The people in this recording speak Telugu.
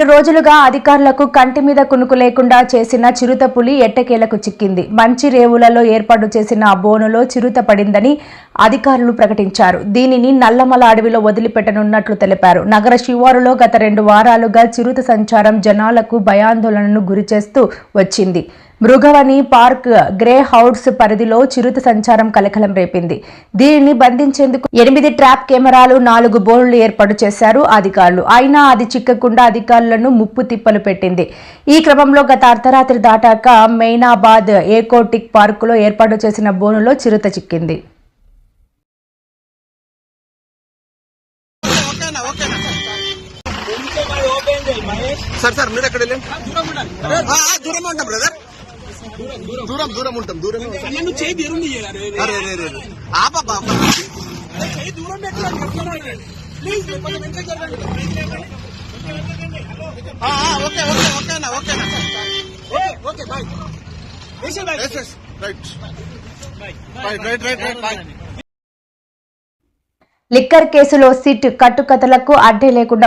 రెండు రోజులుగా అధికారులకు కంటి మీద కునుకు లేకుండా చేసిన చిరుత పులి ఎట్టకేలకు చిక్కింది. మంచి రేవులలో ఏర్పాటు చేసిన ఆ బోనులో చిరుత పడిందని అధికారులు ప్రకటించారు. దీనిని నల్లమల అడవిలో వదిలిపెట్టనున్నట్లు తెలిపారు. నగర శివారులో గత రెండు వారాలుగా చిరుత సంచారం జనాలకు భయాందోళనను గురిచేస్తూ వచ్చింది. మృగవని పార్క్ గ్రే హౌడ్స్ పరిధిలో చిరుత సంచారం కలకలం రేపింది. దీనిని బంధించేందుకు ఎనిమిది ట్రాప్ కెమెరాలు నాలుగు బోర్డులు ఏర్పాటు చేశారు అధికారులు. అయినా అది చిక్కకుండా అధికారులను ముప్పు తిప్పలు పెట్టింది. ఈ క్రమంలో గత అర్ధరాత్రి దాటాక మెయినాబాద్ ఏకోటిక్ పార్కులో ఏర్పాటు చేసిన బోనులో చిరుత చిక్కింది. సార్ సార్ మీరు ఎక్కడ దూరం ఉంటాం బ్రదర్. దూరం దూరం. ఉంటాం దూరం నన్ను చేయి దూరం ఓకే ఓకే ఓకేనా ఓకేనా ఓకే ఓకే బాయ్. వేసే bye. Yes yes right. Right right right right bye. Liquor కేసులో సిట్ కట్టుకథలకు అడ్డే లేకుండా